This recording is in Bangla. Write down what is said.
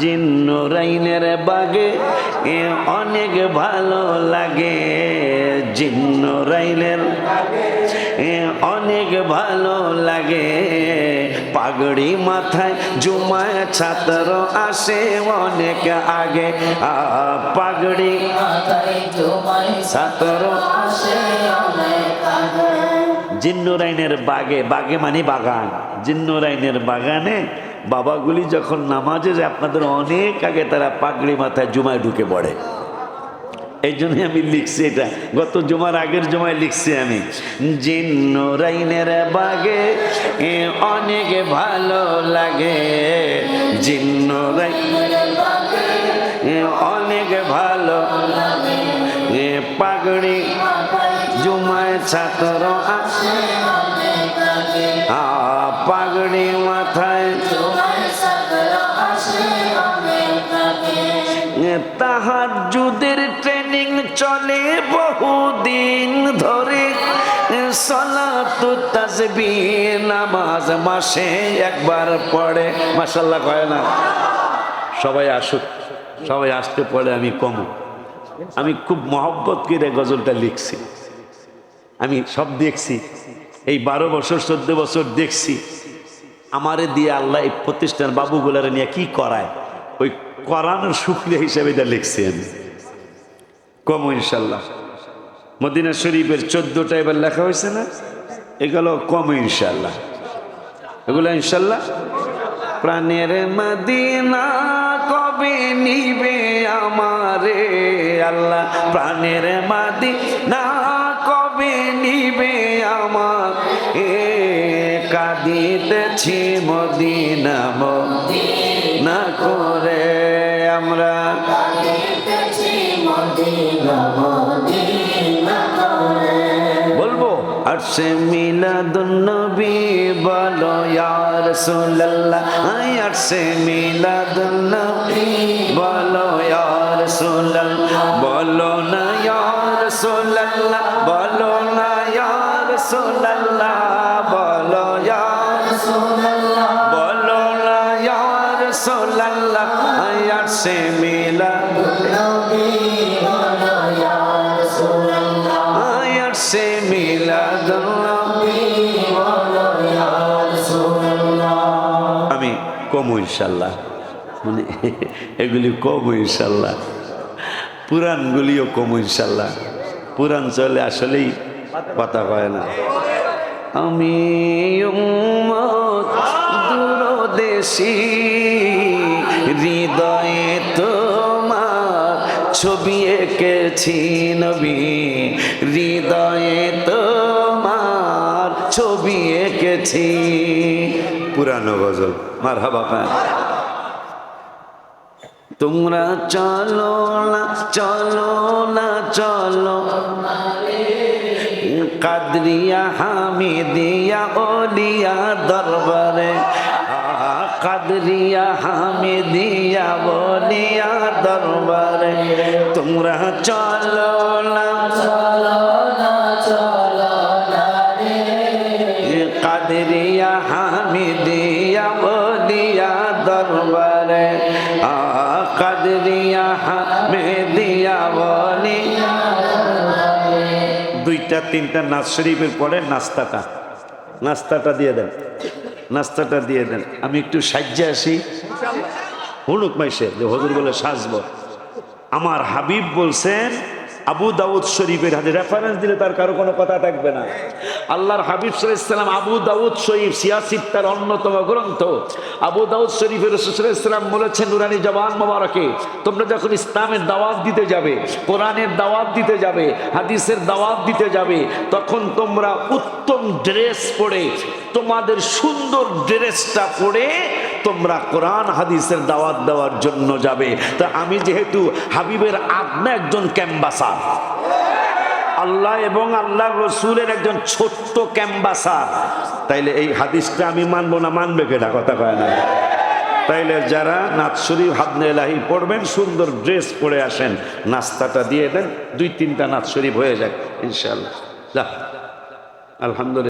জিন্নুরাইনের বাগে এ অনেক ভালো লাগে। জিন্ন রাইনের এ অনেক ভালো লাগে। পাগড়ি মাথায় জুমায় ছাত্র আসে অনেক আগে। পাগড়ি ছাত্র জিন্নুরাইনের বাগে বাগে মানে বাগান। জিন্নুরাইনের বাগানে বাবাগুলি যখন নামাজে যায় আপনাদের অনেক আগে তারা পাগড়ি মাথায় জুমায় ঢুকে পড়ে। এই জন্যই আমি লিখছি এটা। গত জুমার আগের জুমায় লিখছি আমি জিন্নুরাইনের বাগে এ অনেক ভালো লাগে। জিন্নুরাই এ অনেক ভালো এ পাগড়ি জুমায় ছাত্র আসে আ, পাগড়ি মাথায় চলে বহুদিন ধরে নামাজ মাসে একবার পড়ে। মাসাল্লাহ কয় না? সবাই আসুক, সবাই আসতে পড়ে, আমি কম। আমি খুব মহব্বত করে গজলটা লিখছি। আমি সব দেখছি। এই বারো বছর, চোদ্দ বছর দেখছি। আমারে দিয়ে আল্লাহ এই প্রতিষ্ঠান বাবুগুলারে নিয়ে কি করায়? ওই করানোর শুক্রিয়া হিসেবে এটা লিখছি আমি। কম ইনশাল্লাহ। মদিনা শরীফের চোদ্দটা এবার লেখা হয়েছে না? এগুলো কম ইনশাল্লাহ। এগুলো ইনশাল্লাহ? প্রাণের মদিনা কবে নিবে আমারে আল্লাহ? প্রাণের মদিনা কবে নিবে আমার? এ কাঁদিতেছি মদিনা না করে বলব মিলাদুন নবী বলো, ইয়া রাসূলুল্লাহ, আই আরশে মিলাদুন নবী বলো, ইয়া রাসূলুল্লাহ, বলো না, ইয়া রাসূলুল্লাহ, বলো না, ইয়া সুল্লাহ সে মিলাদ আমি কম ইনশাল্লাহ। মানে এগুলি কম ইনশাল্লাহ। পুরাণগুলিও কম ইনশাল্লাহ। পুরাণ চলে আসলেই কথা কয় না। আমি উম্মত এঁকেছি নবী হৃদয়ে তোমার ছবি এঁকেছি। পুরানো গজল। মার হাবা তোমরা চলো না চলো না চলো। কাদরিয়া হামিদিয়া ওলিয়া দরবারে কাদরিয়া হামিদিয়া ওলিয়া দরবারে তোমরা চলো না। কাদরিয়া হামিদিয়া ওলিয়া দরবারে আহা, কাদরিয়া হামিদিয়া ওলিয়া দুইটা তিনটা নাচ শরীফের পরে নাস্তাটা নাস্তাটা দিয়ে দেন। নাস্তাটা দিয়ে দেন। আমি একটু সাজ্যে আসি। হুনুক মাইসে যে হজুর বলে সাজব। আমার হাবিব বলছেন, আবু দাউদ শরীফের হাতে রেফারেন্স দিলে তার কারও কোনো কথা থাকবে না। আল্লাহর হাবিব সাল্লাম আবু দাউদ শরীফ সিয়াসিব তার অন্যতম গ্রন্থ। আবু দাউদ শরীফের রসুলাম বলেছেন, নুরানি জবান মোবারকে, তোমরা যখন ইসলামের দাওয়াত দিতে যাবে, কোরআনের দাওয়াত দিতে যাবে, হাদিসের দাওয়াত দিতে যাবে, তখন তোমরা উত্তম ড্রেস পরে, তোমাদের সুন্দর ড্রেসটা পরে তোমরা কোরআন হাদিসের দাওয়াত দেওয়ার জন্য যাবে। তা আমি যেহেতু হাবিবের আত্মা একজন ক্যাম্বাসার, আল্লাহ এবং আল্লাহ রসুলের একজন ছোট্ট ক্যাম্বাসার, তাইলে এই হাদিসটা আমি মানবো না, মানবে কেটা কথা কয় না। তাইলে যারা নাচ শরীফ হাবনে এলাহি পড়বেন, সুন্দর ড্রেস পরে আসেন, নাস্তাটা দিয়ে দেন, দুই তিনটা নাচ শরীফ হয়ে যাক ইনশাল্লাহ যা الحمد لله.